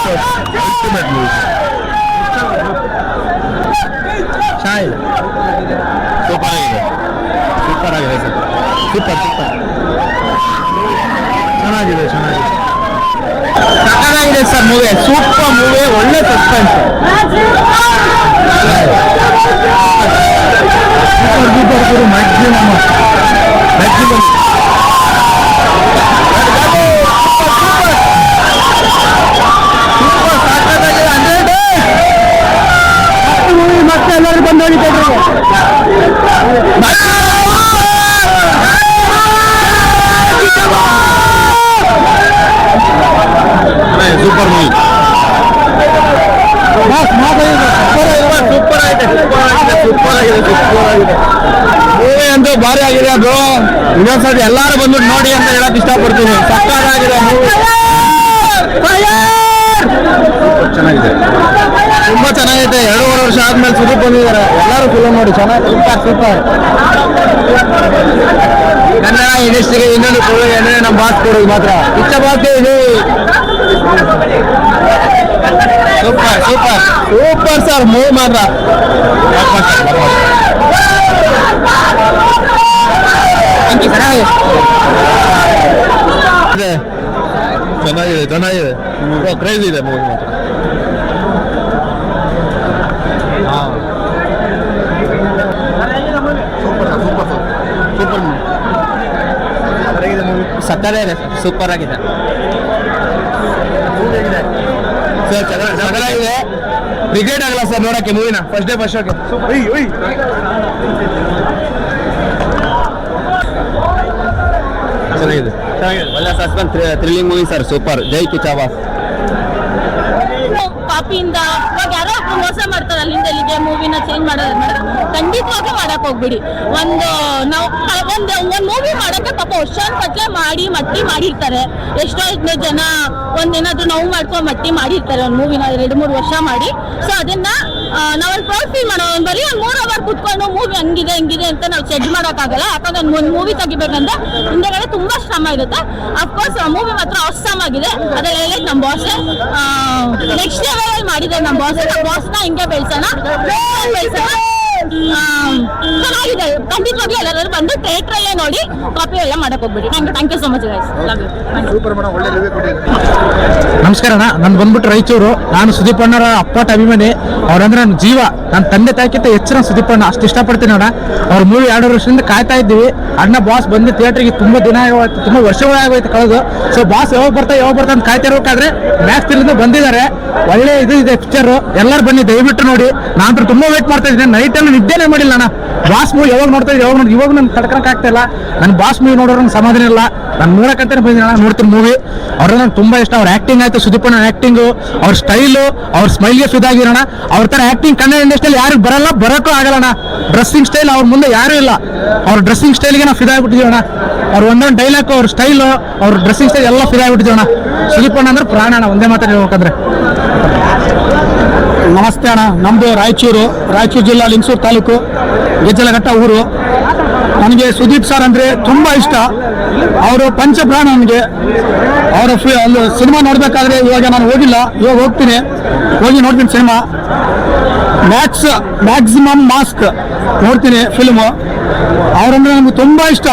Ultimate movie ಶಾಯ್ super ಆಗಿದೆ super ಆಗಿದೆ ಸರ್ ಸೂಪರ್ ಸೂಪರ್ ಚೆನ್ನಾಗಿದೆ ಚೆನ್ನಾಗಿದೆ ಸಕ್ಕತ್ತಾಗಿದೆ ಸರ್ ಮೂವಿ ಸೂಪರ್ ಮೂವಿ ಒಳ್ಳೆ ಸಸ್ಪೆನ್ಸ್ ಸೂಪರ್ ಮೂವಿ ಸೂಪರ್ ಆಗಿದೆ ಸೂಪರ್ ಆಗಿದೆ ಸೂಪರ್ ಆಗಿದೆ ಸೂಪರ್ ಆಗಿದೆ. ಮೂವಿ ಅಂತೂ ಭಾರಿ ಆಗಿದೆ ಅದು. ಇನ್ನೊಂದ್ಸತಿ ಎಲ್ಲಾರು ಬಂದು ನೋಡಿ ಅಂತ ಹೇಳಕ್ ಇಷ್ಟಪಡ್ತೀನಿ. ಸಕ್ಕತ್ತಾಗಿದೆ ಮೂವಿ ಚೆನ್ನಾಗಿದೆ ತುಂಬಾ ಚೆನ್ನಾಗೈತೆ ಎರಡೂವರೆ ವರ್ಷ ಆದ್ಮೇಲೆ ಸುದೀಪ್ ಬಂದಿದ್ದಾರೆ ಎಲ್ಲರೂ ಫಿಲಮ್ ನೋಡಿ ಚೆನ್ನಾಗಿ ಸೂಪರ್ ಸೂಪರ್ ಕನ್ನಡ ಇಂಡಸ್ಟ್ರಿಗೆ ಇನ್ನೊಂದು ಕೊಡುಗೆ ಅಂದ್ರೆ ನಮ್ಮ ಬಾಸ್ ಕೊಡುಗೆ ಮಾತ್ರ ಇಷ್ಟ ಬಾಸ್ ಇದು super super super sir movie ಮಾತ್ರ ಚೆನ್ನಾಗಿದೆ ಚೆನ್ನಾಗಿದೆ ಚೆನ್ನಾಗಿದೆ ಕ್ರೇಜ್ ಇದೆ ಮೂವಿ ಮಾತ್ರ ಸಕ್ಕರೆ ಇದೆ ಸೂಪರ್ ಆಗಿದೆ. ಸರ್ ಚೆನ್ನಾಗಿದೆ ರಿಗ್ರೆಟ್ ಆಗಲ್ಲ ಸರ್ ನೋಡಕ್ಕೆ ಮೂವಿನ ಫಸ್ಟ್ ಡೇ ಫಸ್ಟ್ ಶೋಗೆ ಚೆನ್ನಾಗಿದೆ. ಒಳ್ಳೆ suspense thrilling movie sir super ಜೈ ಕಿಚಾವಾಸ್ ಕಾಪಿಯಿಂದ ಇವಾಗ ಯಾರೋ ಮೋಸ ಮಾಡ್ತಾರೆ ಅಲ್ಲಿಂದ ಇಲ್ಲಿಗೆ ಮೂವಿನ ಚೇಂಜ್ ಮಾಡೋದು ಮಾಡಿದ್ರೆ. ಖಂಡಿತವಾಗ್ಲೂ ಮಾಡಕ್ ಹೋಗ್ಬಿಡಿ. ಒಂದು, ನಾವು ಒಂದು ಒಂದು ಮೂವಿ ಮಾಡಕ್ಕೆ ಪಾಪ ವರ್ಷಾನ್ಗಟ್ಲೆ ಮಾಡಿ, ಮಟ್ಟಿ ಮಾಡಿರ್ತಾರೆ. ಎಷ್ಟೋ ಜನ ಒಂದೇನಾದ್ರೂ ನೋವು ಮಾಡ್ಕೊಂಡು ಮಟ್ಟಿ ಮಾಡಿರ್ತಾರೆ. ಒಂದು ಮೂವಿನ ಎರಡು, ಮೂರು ವರ್ಷ ಮಾಡಿ. ಸೊ ಅದನ್ನ ನಾವಲ್ಲಿ ಪ್ರೌಡ್ ಫೀಲ್ ಮಾಡೋ ಬರೀ ಒಂದು ಮೂರು ಅವರ್ ಕುತ್ಕೊಂಡು ಮೂವಿ ಹಂಗಿದೆ ಹಂಗಿದೆ ಅಂತ ನಾವು ಜಡ್ಜ್ ಮಾಡೋಕ್ಕಾಗಲ್ಲ. ಯಾಕಂದ್ರೆ ಒಂದು ಮೂವಿ ತೆಗಿಬೇಕಂದ್ರೆ ಹಿಂದೆಗಡೆ ತುಂಬ ಶ್ರಮ ಇರುತ್ತೆ. ಅಫ್ಕೋರ್ಸ್ ಮೂವಿ ಮಾತ್ರ ಅಸ್ಸಮ್ ಆಗಿದೆ. ಅದ್ರಲ್ಲಿ ಹೇಳಿ ನಮ್ಮ ಬಾಸ್ ನೆಕ್ಸ್ಟ್ ಲೆವೆಲ್ ಮಾಡಿದ್ದಾರೆ ನಮ್ಮ ಬಾಸ್ ನಮ್ಮ ಬಾಸ್ನ ಹಿಂಗೆ ಬೆಳೆಸೋಣ ಬೆಳ್ಸೋಣ. ಚೆನ್ನಾಗಿದೆ. ಖಂಡಿತವಾಗ್ಲೂ ಎಲ್ಲರೂ ಬಂದು ಥಿಯೇಟ್ರಲ್ಲೇ ನೋಡಿ ಕಾಪಿ ಎಲ್ಲ ಮಾಡಕ್ ಹೋಗ್ಬಿಡಿ. Thank you thank you so much guys love you super madam ಒಳ್ಳೆ ರಿವ್ಯೂ ಕೊಟ್ಟಿದ್ದಾರೆ. ನಮಸ್ಕಾರ ಅಣ್ಣ. ನಾನು ಬಂದ್ಬಿಟ್ಟು ರಾಯಚೂರು. ನಾನು ಸುದೀಪ್ ಅಣ್ಣರ ಅಪ್ಪಟ ಅಭಿಮಾನಿ. ಅವ್ರಂದ್ರೆ ನನ್ನ ಜೀವ. ನನ್ನ ತಂದೆ ತಾಯಿಗಿಂತ ಹೆಚ್ಚಿನ ಸುದೀಪ್ ಅಣ್ಣ. ಅಷ್ಟು ಇಷ್ಟಪಡ್ತೀನಿ ಅಣ್ಣ. ಅವ್ರ ಮೂವಿ ಎರಡು ವರ್ಷದಿಂದ ಕಾಯ್ತಾ ಇದ್ದೀವಿ. ಅಣ್ಣ ಬಾಸ್ ಬಂದು ಥಿಯೇಟ್ರಿಗೆ ತುಂಬಾ ದಿನ ಆಗೋಯ್ತು ತುಂಬಾ ವರ್ಷಗಳೇ ಆಗೋಯ್ತು ಕಳೆದು. ಸೊ ಬಾಸ್ ಯಾವಾಗ ಬರ್ತಾ ಯಾವಾಗ ಬರ್ತಾ ಅಂತ ಕಾಯ್ತಾ ಇರಬೇಕಾದ್ರೆ ಮ್ಯಾಕ್ಸ್ ತಿಲ್ಲಿಂದ ಬಂದಿದ್ದಾರೆ. ಒಳ್ಳೆ ಇದು ಇದೆ ಪಿಕ್ಚರ್ ಎಲ್ಲರೂ ಬನ್ನಿ ದಯವಿಟ್ಟು ನೋಡಿ. ನಾನು ತುಂಬಾ ವೇಟ್ ಮಾಡ್ತಾ ಇದ್ದೀನಿ. ನೈಟ್ ಅಲ್ಲಿ ನಿದ್ದೆನೇ ಮಾಡಿಲ್ಲ ಅಣ್ಣ. ಬಾಸ್ ಮೂವಿ ಯಾವಾಗ ನೋಡ್ತಾ ಇದ್ದೀವಿ ಯಾವಾಗ ನೋಡಿ ಇವಾಗ ನನ್ಗೆ ತಡ್ಕೊಳಕ್ ಆಗ್ತಾ ಇಲ್ಲ. ನನ್ನ ಬಾಸ್ ಮೂವಿ ನೋಡೋರು ನಂಗೆ ಸಮಾಧಾನ ಇಲ್ಲ. ನಾನು ನೋಡಕ್ಕಂತಾನೆ ಬಂದಿದ್ದೀನಿ ಅಣ್ಣ, ನೋಡ್ತೀನಿ ಮೂವಿ. ಅವ್ರ ನಂಗೆ ತುಂಬಾ ಇಷ್ಟ, ಅವ್ರ ಆಕ್ಟಿಂಗ್ ಆಯ್ತು, ಸುದೀಪಣ್ಣ ಆಕ್ಟಿಂಗ್ ಅವ್ರ ಸ್ಟೈಲು ಅವ್ರ ಸ್ಮೈಲ್ಗೆ ಫಿದಾಗಿರೋಣ ಅವ್ರ ತರ ಆಕ್ಟಿಂಗ್ ಕನ್ನಡ ಇಂಡಸ್ಟ್ರಿಯಲ್ಲಿ ಯಾರು ಬರಲ್ಲ, ಬರೋಕ್ಕೂ ಆಗಲ್ಲಣ ಡ್ರೆಸ್ಸಿಂಗ್ ಸ್ಟೈಲ್ ಅವ್ರ ಮುಂದೆ ಯಾರು ಇಲ್ಲ. ಅವ್ರ ಡ್ರೆಸ್ಸಿಂಗ್ ಸ್ಟೈಲ್ಗೆ ನಾವು ಫಿದಾಗ್ಬಿಟ್ಟಿದ್ದೀವಣ್ಣ ಅವ್ರ ಒಂದೊಂದು ಡೈಲಾಗ್ ಅವ್ರ ಸ್ಟೈಲು ಅವ್ರ ಡ್ರೆಸ್ಸಿಂಗ್ ಸ್ಟೈಲ್ ಎಲ್ಲ ಅಣ್ಣ. ಸುದೀಪಣ್ಣ ಅಂದ್ರೆ ಪ್ರಾಣ ಅಣ್ಣ, ಒಂದೇ ಮಾತಾಡಿ ಹೇಳ್ಬೇಕಂದ್ರೆ. ನಮಸ್ತೆ ಅಣ್ಣ. ನಮ್ಮದು ರಾಯಚೂರು ರಾಯಚೂರು ಜಿಲ್ಲಾ ಲಿಂಗಸೂರು ತಾಲೂಕು, ಗೆಜ್ಜಲಘಟ್ಟ ಊರು. ನನಗೆ ಸುದೀಪ್ ಸರ್ ಅಂದರೆ ತುಂಬ ಇಷ್ಟ. ಅವರು ಪಂಚಪ್ರಾಣ ನನಗೆ. ಅವರ ಅಲ್ಲಿ ಸಿನಿಮಾ ನೋಡಬೇಕಾದ್ರೆ ಇವಾಗ ನಾನು ಹೋಗಿಲ್ಲ. ಇವಾಗ ಹೋಗ್ತೀನಿ. ಹೋಗಿ ನೋಡ್ತೀನಿ ಸಿನಿಮಾ. ಮ್ಯಾಕ್ಸ್ ಮ್ಯಾಕ್ಸಿಮಮ್ ಮಾಸ್ಕ್ ನೋಡ್ತೀನಿ ಫಿಲ್ಮು ಅವರಂದ್ರೆ ನನಗೆ ತುಂಬ ಇಷ್ಟ.